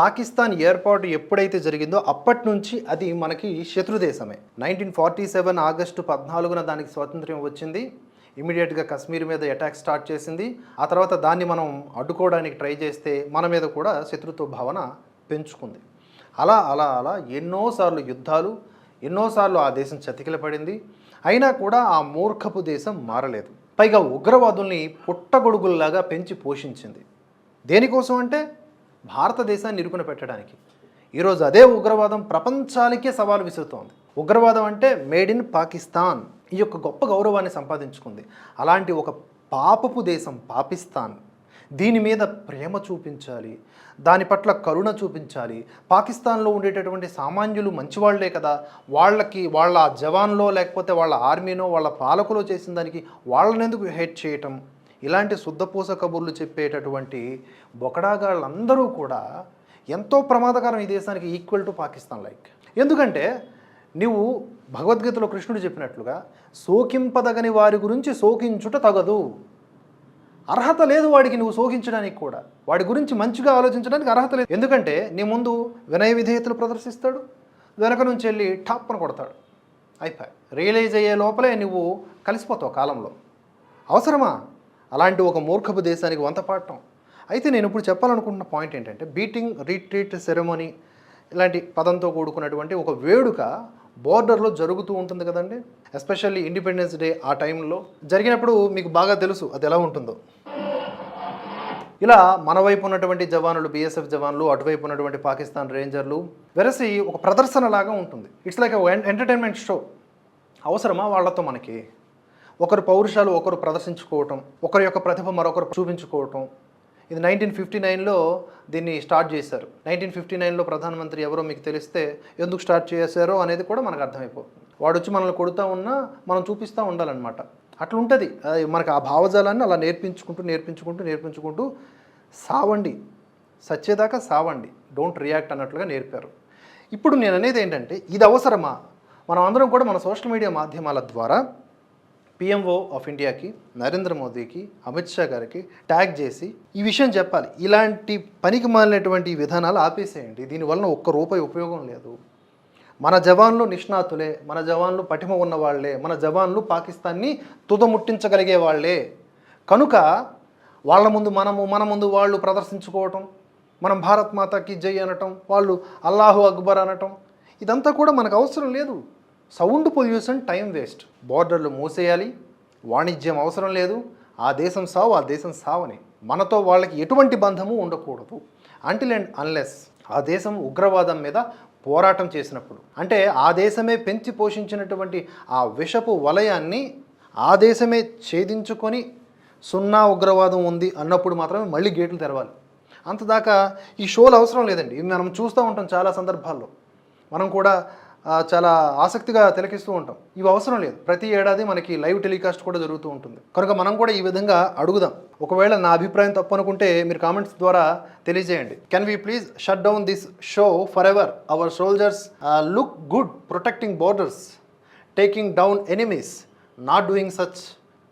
పాకిస్తాన్ ఏర్పాటు ఎప్పుడైతే జరిగిందో అప్పటి నుంచి అది మనకి శత్రు దేశమే నైన్టీన్ ఫార్టీ సెవెన్ ఆగస్టు పద్నాలుగున దానికి స్వాతంత్ర్యం వచ్చింది. ఇమీడియట్గా కశ్మీర్ మీద అటాక్ స్టార్ట్ చేసింది. ఆ తర్వాత దాన్ని మనం అడ్డుకోవడానికి ట్రై చేస్తే మన మీద కూడా శత్రుత్వ భావన పెంచుకుంది. అలా అలా అలా ఎన్నోసార్లు యుద్ధాలు ఎన్నోసార్లు ఆ దేశం చతికిల పడింది. అయినా కూడా ఆ మూర్ఖపు దేశం మారలేదు. పైగా ఉగ్రవాదుల్ని పుట్టగొడుగుల్లాగా పెంచి పోషించింది. దేనికోసం అంటే భారతదేశాన్ని నిరుకున పెట్టడానికి. ఈరోజు అదే ఉగ్రవాదం ప్రపంచానికే సవాలు విసురుతోంది. ఉగ్రవాదం అంటే మేడ్ ఇన్ పాకిస్తాన్ ఈ యొక్క గొప్ప గౌరవాన్ని సంపాదించుకుంది. అలాంటి ఒక పాపపు దేశం పాకిస్తాన్. దీని మీద ప్రేమ చూపించాలి. దాని పట్ల కరుణ చూపించాలి. పాకిస్తాన్లో ఉండేటటువంటి సామాన్యులు మంచివాళ్ళే కదా. వాళ్ళకి వాళ్ళ జవాన్లో లేకపోతే వాళ్ళ ఆర్మీనో వాళ్ళ పాలకులో చేసిన దానికి వాళ్ళని ఎందుకు హెట్ చేయటం? ఇలాంటి శుద్ధపూస కబుర్లు చెప్పేటటువంటి బొకడాగాళ్ళందరూ కూడా ఎంతో ప్రమాదకరం ఈ దేశానికి ఈక్వల్ టు పాకిస్తాన్ లైక్. ఎందుకంటే నువ్వు భగవద్గీతలో కృష్ణుడు చెప్పినట్లుగా సోకింపదగని వారి గురించి సోకించుట తగదు. అర్హత లేదు వాడికి నువ్వు సోకించడానికి కూడా. వాడి గురించి మంచిగా ఆలోచించడానికి అర్హత లేదు. ఎందుకంటే నీ ముందు వినయ విధేయతలు ప్రదర్శిస్తాడు. వెనక నుంచి వెళ్ళి టాప్ను కొడతాడు. అయిపోయి రియలైజ్ అయ్యే లోపలే నువ్వు కలిసిపోతావు కాలంలో. అవసరమా? అలాంటి ఒక మూర్ఖపు దేశానికి వంత పాడటం అయితే నేను ఇప్పుడు చెప్పాలనుకుంటున్న పాయింట్ ఏంటంటే బీటింగ్ రీట్రీట్ సెరమోనీ ఇలాంటి పదంతో కూడుకున్నటువంటి ఒక వేడుక బోర్డర్లో జరుగుతూ ఉంటుంది కదండి. ఎస్పెషల్లీ ఇండిపెండెన్స్ డే ఆ టైంలో జరిగినప్పుడు మీకు బాగా తెలుసు అది ఎలా ఉంటుందో. ఇలా మన వైపు ఉన్నటువంటి జవానులు బీఎస్ఎఫ్ జవాన్లు అటువైపు ఉన్నటువంటి పాకిస్తాన్ రేంజర్లు వెరసి ఒక ప్రదర్శన లాగా ఉంటుంది ఇట్స్ లైక్ ఎంటర్టైన్మెంట్ షో అవసరమా? వాళ్ళతో మనకి ఒకరు పౌరుషాలు ఒకరు ప్రదర్శించుకోవటం ఒకరి యొక్క ప్రతిభ మరొకరు చూపించుకోవటం. ఇది నైన్టీన్ ఫిఫ్టీ నైన్లో దీన్ని స్టార్ట్ చేశారు. నైన్టీన్ ఫిఫ్టీ నైన్లో ప్రధానమంత్రి ఎవరో మీకు తెలిస్తే ఎందుకు స్టార్ట్ చేశారో అనేది కూడా మనకు అర్థమైపోతుంది. వాడు వచ్చి మనల్ని కొడుతూ ఉన్నా మనం చూపిస్తూ ఉండాలన్నమాట. అట్లుంటుంది. అది మనకు ఆ భావజాలాన్ని అలా నేర్పించుకుంటూ నేర్పించుకుంటూ నేర్పించుకుంటూ సావండి. సచ్చేదాకా సావండి. డోంట్ రియాక్ట్ అన్నట్లుగా నేర్పారు. ఇప్పుడు నేను అనేది ఏంటంటే ఇది అవసరమా? మనం అందరం కూడా మన సోషల్ మీడియా మాధ్యమాల ద్వారా పిఎంఓ ఆఫ్ ఇండియాకి నరేంద్ర మోదీకి అమిత్ షా గారికి ట్యాగ్ చేసి ఈ విషయం చెప్పాలి. ఇలాంటి పనికి మాలినటువంటి విధానాలు ఆపేసేయండి. దీనివలన ఒక్క రూపాయి ఉపయోగం లేదు. మన జవాన్లు నిష్ణాతులే మన జవాన్లు పటిమ ఉన్నవాళ్ళే మన జవాన్లు పాకిస్తాన్ని తుదముట్టించగలిగే వాళ్ళే. కనుక వాళ్ళ ముందు మనము మన ముందు వాళ్ళు ప్రదర్శించుకోవటం మనం భారత్ మాతాకి జై అనటం వాళ్ళు అల్లాహు అక్బర్ అనటం ఇదంతా కూడా మనకు అవసరం లేదు. Sound pollution time waste. బార్డర్లు మూసేయాలి వాణిజ్యం అవసరం లేదు ఆ దేశం సావు ఆ దేశం సావని. మనతో వాళ్ళకి ఎటువంటి బంధము ఉండకూడదు. అంటిల్ అండ్ అన్లెస్ ఆ దేశం ఉగ్రవాదం మీద పోరాటం చేసినప్పుడు. అంటే ఆ దేశమే పెంచి పోషించినటువంటి ఆ విషపు వలయాన్ని ఆ దేశమే ఛేదించుకొని సున్నా ఉగ్రవాదం ఉంది అన్నప్పుడు మాత్రమే మళ్ళీ గేట్లు తెరవాలి. అంతదాకా ఈ షోలు అవసరం లేదండి. ఇవి మనం చూస్తూ ఉంటాం చాలా సందర్భాల్లో. మనం కూడా చాలా ఆసక్తిగా తిలకిస్తూ ఉంటాం. ఇవి అవసరం లేదు. ప్రతి ఏడాది మనకి లైవ్ టెలికాస్ట్ కూడా జరుగుతూ ఉంటుంది. కనుక మనం కూడా ఈ విధంగా అడుగుదాం. ఒకవేళ నా అభిప్రాయం తప్పు అనుకుంటే మీరు కామెంట్స్ ద్వారా తెలియజేయండి. Can we please shut down this show forever our soldiers look good protecting borders taking down enemies not doing such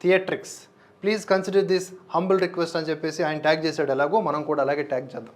theatrics please consider this humble request అని చెప్పేసి ఆయన ట్యాగ్ చేశాడు ఎలాగో. మనం కూడా అలాగే ట్యాగ్ చేద్దాం.